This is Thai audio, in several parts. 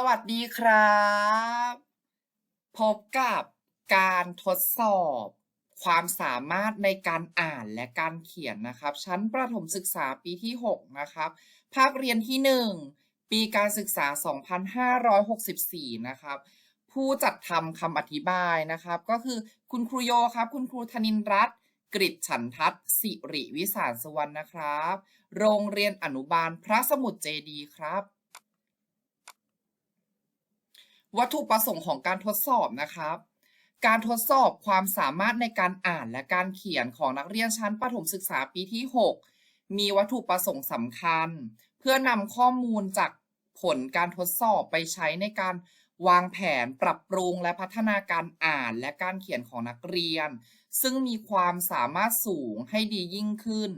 สวัสดีครับ พบกับการทดสอบ ความสามารถในการอ่านและการเขียนนะครับ ชั้นประถมศึกษาปีที่ 6 นะครับ ภาคเรียนที่ 1 ปีการศึกษา 2564 นะครับ ผู้จัดทำคำอธิบายนะครับ ก็คือคุณครูโยครับ คุณครูธนินรัตน์กริฉันทัศน์สิริวิสารสวรรณนะครับ โรงเรียนอนุบาลพระสมุทรเจดีครับ วัตถุประสงค์ของการทดสอบนะครับ การทดสอบความสามารถในการอ่านและการเขียนของนักเรียนชั้นประถมศึกษาปีที่ 6 มีวัตถุประสงค์สำคัญ เพื่อนำข้อมูลจากผลการทดสอบไปใช้ในการวางแผนปรับปรุงและพัฒนาการอ่านและการเขียนของนักเรียน ซึ่งมีความสามารถสูงให้ดียิ่งขึ้น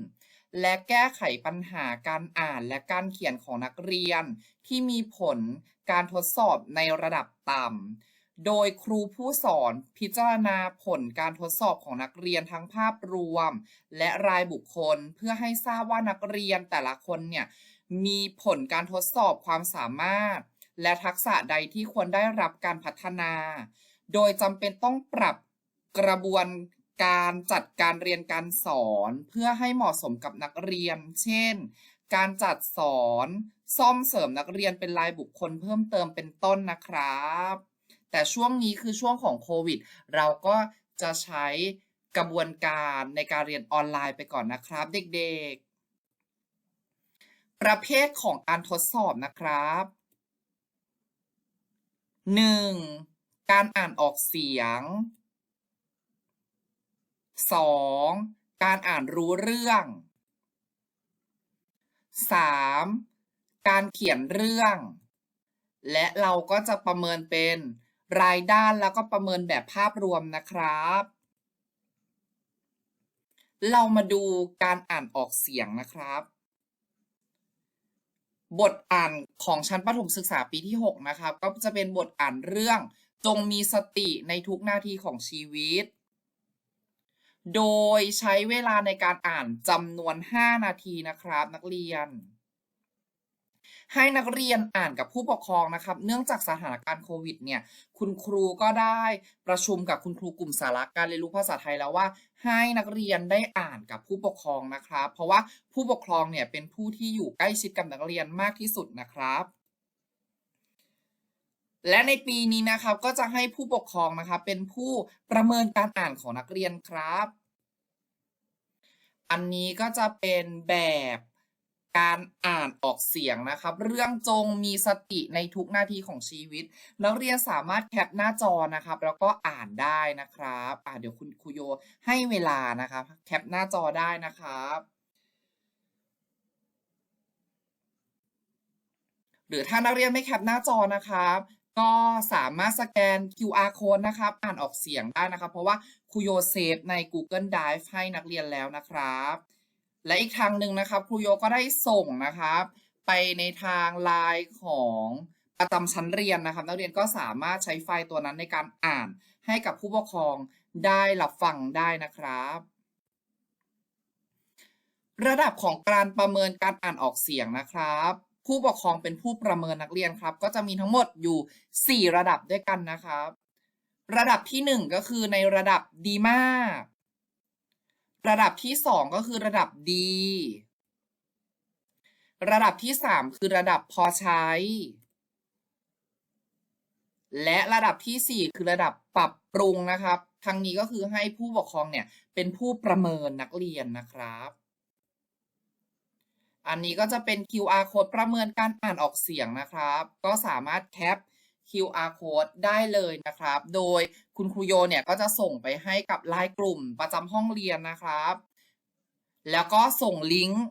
และแก้ไขปัญหาการอ่านและการเขียนของนักเรียน ที่มีผลการทดสอบในระดับต่ำ โดยครูผู้สอนพิจารณาผลการทดสอบของนักเรียนทั้งภาพรวม และรายบุคคลเพื่อให้ทราบว่านักเรียนแต่ละคนเนี่ยมีผลการทดสอบความสามารถ และทักษะใดที่ควรได้รับการพัฒนา โดยจำเป็นต้องปรับกระบวน การจัดการเรียนการสอนเพื่อให้เหมาะสมกับนักเรียน เช่น การจัดสอนซ่อมเสริมนักเรียนเป็นรายบุคคลเพิ่มเติมเป็นต้นนะครับ แต่ช่วงนี้คือช่วงของโควิด เราก็จะใช้กระบวนการในการเรียนออนไลน์ไปก่อนนะครับ เด็กๆ ประเภทของการทดสอบนะครับ 1. การอ่านออกเสียง 2. การอ่านรู้เรื่อง 3. การเขียนเรื่อง และเราก็จะประเมินเป็นรายด้านแล้วก็ประเมินแบบภาพรวมนะครับ เรามาดูการอ่านออกเสียงนะครับ บทอ่านของชั้นประถมศึกษาปีที่ 6 นะครับ ก็จะเป็นบทอ่านเรื่องจงมีสติในทุกนาทีของชีวิต โดยใช้เวลาในการอ่านจำนวน 5 นาทีนะครับ นักเรียน ให้นักเรียนอ่านกับผู้ปกครองนะครับ เนื่องจากสถานการณ์โควิดเนี่ยคุณครูก็ได้ประชุมกับคุณครูกลุ่มสาระการเรียนรู้ภาษาไทยแล้วว่า ให้นักเรียนได้อ่านกับผู้ปกครองนะครับ เพราะว่าผู้ปกครองเนี่ยเป็นผู้ที่อยู่ใกล้ชิดกับนักเรียนมากที่สุดนะครับ และในปีนี้นะครับก็จะให้ผู้ปกครองนะครับเป็นผู้ประเมินการอ่านของนักเรียนครับ อันนี้ก็จะเป็นแบบการอ่านออกเสียงนะครับ เรื่องจงมีสติในทุกนาทีของชีวิต นักเรียนสามารถแคปหน้าจอนะครับ แล้วก็อ่านได้นะครับอ่าเดี๋ยวคุณครูโยให้เวลานะครับ แคปหน้าจอได้นะครับหรือถ้านักเรียนไม่แคปหน้าจอนะครับ ก็สามารถสแกน QR code นะครับ อ่านออกเสียงได้นะครับ เพราะว่าครูโยเซฟใน Google Drive ให้นักเรียนแล้วนะครับ และอีกทางหนึ่งนะครับครูโยก็ได้ส่งนะครับ ไปในทางไลน์ของประจำชั้นเรียนนะครับ นักเรียนก็สามารถใช้ไฟล์ตัวนั้นในการอ่านให้กับผู้ปกครองได้รับฟังได้นะครับระดับของการประเมินการอ่านออกเสียงนะครับ ผู้ปกครองเป็นผู้ประเมินนักเรียนครับ ก็จะมีทั้งหมดอยู่ 4 ระดับด้วยกันนะครับ ระดับที่ 1 ก็คือในระดับดีมาก ระดับที่ 2 ก็คือระดับดี ระดับที่ 3 คือระดับพอใช้ และระดับที่ 4 คือระดับปรับปรุงนะครับ ทั้งนี้ก็คือให้ผู้ปกครองเนี่ยเป็นผู้ประเมินนักเรียนนะครับ อันนี้ก็จะเป็น QR code ประเมินการอ่านออกเสียงนะครับ ก็สามารถแคป QR code ได้เลยนะครับ โดยคุณครูโยเนี่ยก็จะส่งไปให้กับไลน์กลุ่มประจำห้องเรียนนะครับ แล้วก็ส่งลิงก์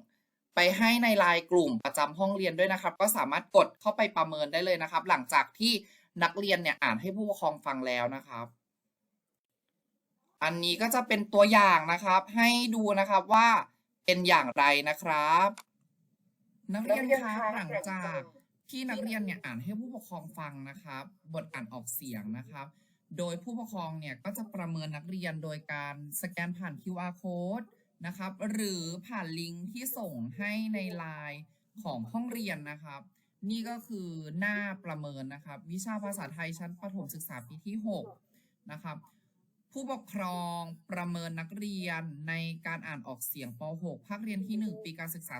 ไปให้ในไลน์กลุ่มประจำห้องเรียนด้วยนะครับ ก็สามารถกดเข้าไปประเมินได้เลยนะครับ หลังจากที่นักเรียนเนี่ยอ่านให้ผู้ปกครองฟังแล้วนะครับ อันนี้ก็จะเป็นตัวอย่างนะครับ ให้ดูนะครับว่าเป็นอย่างไรนะครับ นักเรียนคะหลังจากที่นักเรียนเนี่ยอ่านให้ผู้ปกครองฟังนะครับ บทอ่านออกเสียงนะครับ โดยผู้ปกครองเนี่ยก็จะประเมินนักเรียนโดยการสแกนผ่าน QR code นะครับ หรือผ่านลิงก์ที่ส่งให้ในไลน์ของห้องเรียนนะครับ นี่ก็คือหน้าประเมินนะครับ วิชาภาษาไทยชั้นประถมศึกษาปีที่ 6 นะครับ ผู้ปกครองประเมินนักเรียนในการอ่านออกเสียงป .6 ภาคเรียนที่ 1 ปีการศึกษา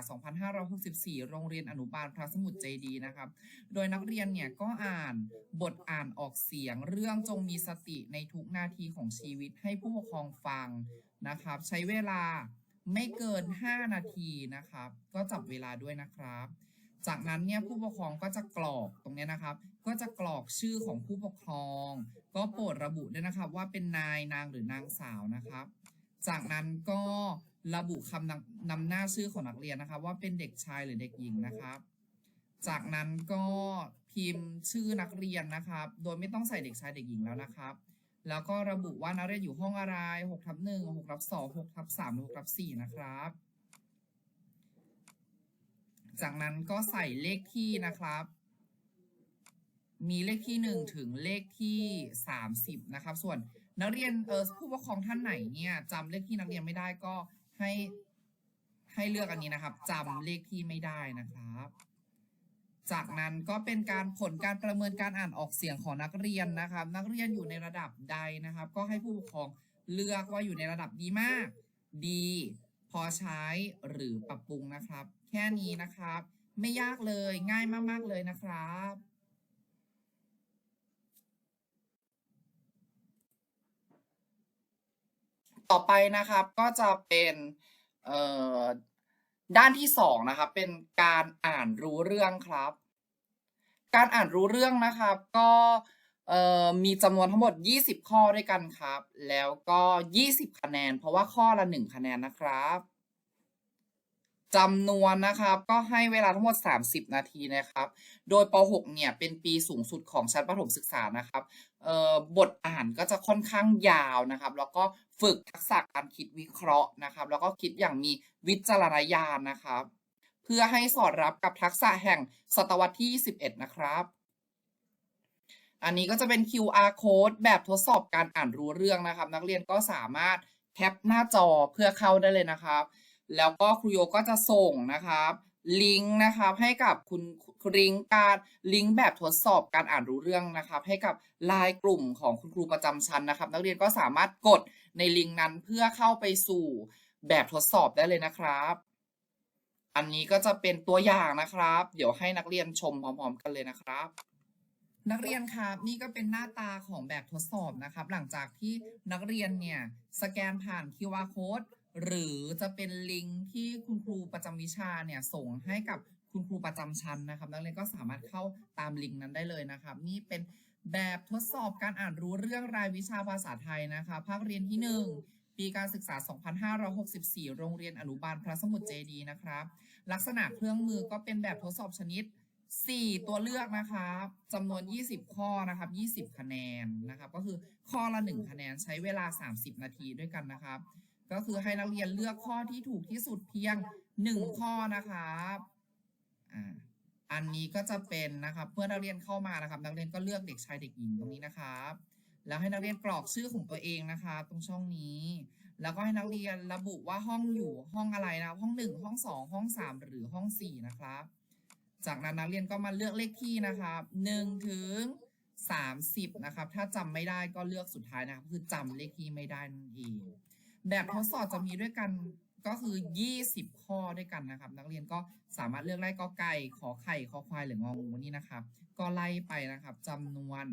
2564 โรงเรียนอนุบาลพระสมุทรเจดีนะครับ โดยนักเรียนเนี่ยก็อ่านบทอ่านออกเสียงเรื่องจงมีสติในทุกนาทีของชีวิตให้ผู้ปกครองฟังนะครับ ใช้เวลาไม่เกิน 5 นาทีนะครับ ก็จับเวลาด้วยนะครับ จากนั้นเนี่ยผู้ปกครองก็จะกรอกตรงนี้นะครับ ก็จะกรอกชื่อของผู้ปกครอง ก็โปรดระบุด้วยนะครับว่าเป็นนายนางหรือนางสาวนะครับ จากนั้นก็ระบุคำนำหน้าชื่อของนักเรียนนะครับ ว่าเป็นเด็กชายหรือเด็กหญิงนะครับ จากนั้นก็พิมพ์ชื่อนักเรียนนะครับ โดยไม่ต้องใส่เด็กชายเด็กหญิงแล้วนะครับ แล้วก็ระบุว่านักเรียนอยู่ห้องอะไร6ทับ1 6ทับ2 6ทับ3 6ทับ4นะครับ จากนั้นก็ใส่เลขที่นะครับ มีเลขที่หนึ่งถึงเลขที่สามสิบนะครับ ส่วนนักเรียนเออผู้ปกครองท่านไหนเนี่ยจำเลขที่นักเรียนไม่ได้ก็ให้ให้เลือกอันนี้นะครับจำเลขที่ไม่ได้นะครับ จากนั้นก็เป็นการผลการประเมินการอ่านออกเสียงของนักเรียนนะครับ นักเรียนอยู่ในระดับใดนะครับ ก็ให้ผู้ปกครองเลือกว่าอยู่ในระดับดีมาก ดี พอใช้หรือปรับปรุงนะครับ แค่นี้นะครับ ไม่ยากเลยง่ายมากๆเลยนะครับ ต่อไปนะครับก็จะเป็นด้านที่สองนะครับ เป็นการอ่านรู้เรื่องครับ การอ่านรู้เรื่องนะครับ ก็มีจำนวนทั้งหมด 20 ข้อด้วยกันครับ แล้วก็ 20 คะแนน เพราะว่าข้อละ 1 คะแนนนะครับ จำนวนนะครับ ก็ให้เวลาทั้งหมด 30 นาทีนะครับ โดยป .6 เนี่ยเป็นปีสูงสุดของชั้นประถมศึกษานะครับบทอ่านก็จะค่อนข้างยาวนะครับ แล้วก็ฝึกทักษะการคิดวิเคราะห์นะครับ แล้วก็คิดอย่างมีวิจารณญาณนะครับ เพื่อให้สอดรับกับทักษะแห่งศตวรรษที่ 21 นะครับ อันนี้ก็จะเป็น QR code แบบทดสอบการอ่านรู้เรื่องนะครับ นักเรียนก็สามารถแคปหน้าจอเพื่อเข้าได้เลยนะครับ แล้วก็ครูโยก็จะส่งนะครับลิงก์นะครับให้กับคุณลิงก์การลิงก์แบบทดสอบการอ่านรู้เรื่องนะครับให้กับไลน์กลุ่มของคุณครูประจำชั้นนะครับ นักเรียนก็สามารถกดในลิงก์นั้นเพื่อเข้าไปสู่แบบทดสอบได้เลยนะครับ อันนี้ก็จะเป็นตัวอย่างนะครับ เดี๋ยวให้นักเรียนชมพร้อม ๆ กันเลยนะครับนักเรียนครับนี่ก็เป็นหน้าตาของแบบทดสอบนะครับ หลังจากที่นักเรียนเนี่ยสแกนผ่าน QR code หรือจะเป็นลิงก์ที่คุณครูประจำวิชาเนี่ยส่งให้กับคุณครูประจำชั้นนะครับ นักเรียนก็สามารถเข้าตามลิงก์นั้นได้เลยนะครับ นี่เป็นแบบทดสอบการอ่านรู้เรื่องรายวิชาภาษาไทยนะคะภาคเรียนที่ 1 ปีการศึกษา 2564 โรงเรียนอนุบาลพระสมุทรเจดีนะครับ ลักษณะเครื่องมือก็เป็นแบบทดสอบชนิด 4 ตัวเลือกนะครับจำนวน 20 ข้อนะครับ 20 คะแนนนะครับ ก็คือข้อละ 1 คะแนนใช้เวลา 30 นาทีด้วยกันนะครับ ก็คือให้นักเรียนเลือกข้อที่ถูกที่สุดเพียง1ข้อนะครับอ่าอันนี้ก็จะเป็นนะครับเพื่อนักเรียนเข้ามานะครับ นักเรียนก็เลือกเด็กชายเด็กหญิงตรงนี้นะครับ แล้วให้นักเรียนกรอกชื่อของตัวเองนะคะ ตรงช่องนี้ แล้วก็ให้นักเรียนระบุว่าห้องอยู่ห้องอะไรนะห้องหนึ่งห้องสองห้องสามหรือห้องสี่นะครับ จากนั้นนักเรียนก็มาเลือกเลขที่นะครับหนึ่งถึงสามสิบนะครับ ถ้าจำไม่ได้ก็เลือกสุดท้ายนะครับคือจำเลขที่ไม่ได้นั่นเอง แบบทดสอบจะมีด้วยกันก็คือ 20 ข้อด้วยกันนะครับ นักเรียนก็สามารถเลือกไล่กอไก่ขอไข่ขอควายหรืององูนี่นะครับ ก็ไล่ไปนะครับจำนวน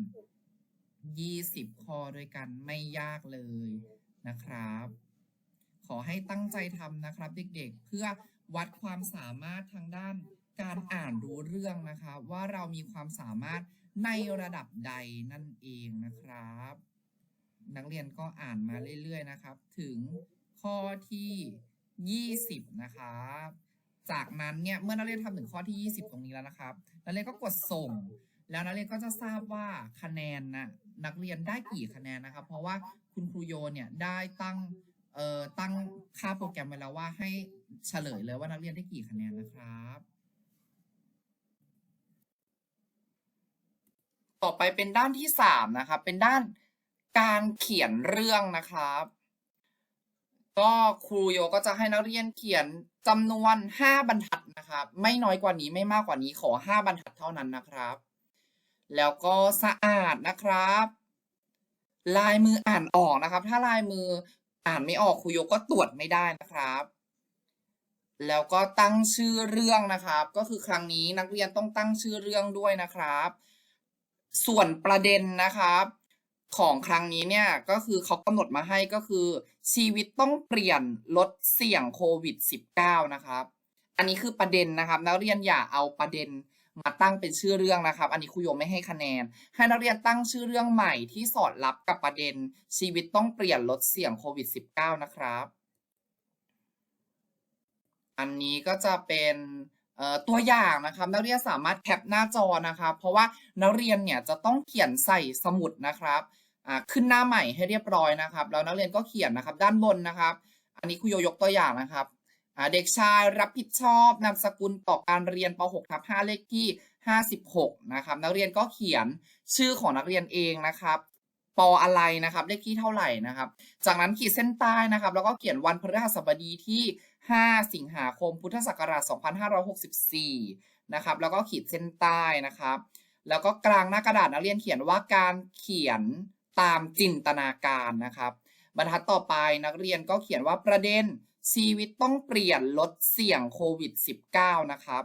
20 ข้อด้วยกันไม่ยากเลยนะครับ ขอให้ตั้งใจทำนะครับ เด็กๆ เพื่อวัดความสามารถทางด้านการอ่านรู้เรื่องนะครับว่าเรามีความสามารถในระดับใดนั่นเองนะครับ นักเรียนก็อ่านมาเรื่อยๆนะครับ ถึงข้อที่ 20 นะครับ จากนั้นเนี่ยเมื่อนักเรียนทำถึงข้อที่ 20 ตรงนี้แล้วนะครับ นักเรียนก็กดส่ง แล้วนักเรียนก็จะทราบว่าคะแนนนะนักเรียนได้กี่คะแนนนะครับ เพราะว่าคุณครูโยเนี่ยได้ตั้งเอ่อตั้งค่าโปรแกรมไว้แล้วว่าให้เฉลยเลยว่านักเรียนได้กี่คะแนนนะครับต่อไปเป็นด้านที่สามนะครับ เป็นด้าน การเขียนเรื่องนะครับ ก็ครูโยก็จะให้นักเรียนเขียนจำนวน 5 บรรทัดนะครับ ไม่น้อยกว่านี้ไม่มากกว่านี้ขอ 5 บรรทัดเท่านั้นนะครับ แล้วก็สะอาดนะครับ ลายมืออ่านออกนะครับ ถ้าลายมืออ่านไม่ออกครูโยก็ตรวจไม่ได้นะครับแล้วก็ตั้งชื่อเรื่องนะครับ ก็คือครั้งนี้นักเรียนต้องตั้งชื่อเรื่องด้วยนะครับ ส่วนประเด็นนะครับ ของครั้งนี้เนี่ยก็คือเขากำหนดมาให้ก็คือ ชีวิตต้องเปลี่ยนลดเสี่ยงโควิด -19 นะครับ อันนี้คือประเด็นนะครับ นักเรียนอย่าเอาประเด็นมาตั้งเป็นชื่อเรื่องนะครับ อันนี้ครูโยมไม่ให้คะแนน ให้นักเรียนตั้งชื่อเรื่องใหม่ที่สอดรับกับประเด็น ชีวิตต้องเปลี่ยนลดเสี่ยงโควิด -19 นะครับ อันนี้ก็จะเป็นตัวอย่างนะครับนักเรียนสามารถแคปหน้าจอนะครับ เพราะว่านักเรียนเนี่ยจะต้องเขียนใส่สมุดนะครับ ขึ้นหน้าใหม่ให้เรียบร้อยนะครับ แล้วนักเรียนก็เขียนนะครับ ด้านบนนะครับ อันนี้ครูโยยกตัวอย่างนะครับเด็กชายรับผิดชอบนามสกุลต่อการเรียนป .6 ทับ5เลขที่ 56 นะครับ นักเรียนก็เขียนชื่อของนักเรียนเองนะครับปออะไรนะครับเลขที่เท่าไหร่นะครับ จากนั้นขีดเส้นใต้นะครับ แล้วก็เขียนวันพฤหัสบดีที่ 5 สิงหาคม พุทธศักราช 2564 นะครับ แล้วก็ขีดเส้นใต้นะครับ แล้วก็กลางหน้ากระดาษนักเรียนเขียนว่าการเขียน ตามจินตนาการนะครับ บรรทัดต่อไปนักเรียนก็เขียนว่าประเด็นชีวิตต้องเปลี่ยนลดเสี่ยงโควิด -19 นะครับ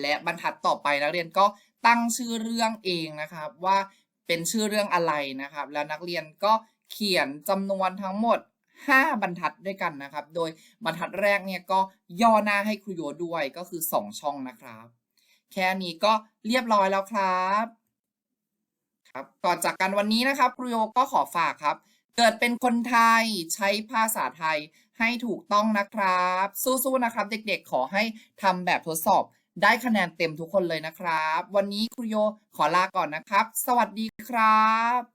และบรรทัดต่อไปนักเรียนก็ตั้งชื่อเรื่องเองนะครับว่าเป็นชื่อเรื่องอะไรนะครับ แล้วนักเรียนก็เขียนจำนวนทั้งหมด 5 บรรทัดด้วยกันนะครับ โดยบรรทัดแรกเนี่ยก็ย่อหน้าให้ครูโยด้วยก็คือ 2 ช่องนะครับ แค่นี้ก็เรียบร้อยแล้วครับ ครับก่อนจากกันวันนี้นะครับครูโยก็ขอฝากครับ เกิดเป็นคนไทยใช้ภาษาไทยให้ถูกต้องนะครับ สู้ๆนะครับ เด็กๆ ขอให้ทำแบบทดสอบได้คะแนนเต็มทุกคนเลยนะครับ วันนี้ครูโยขอลาก่อนนะครับ สวัสดีครับ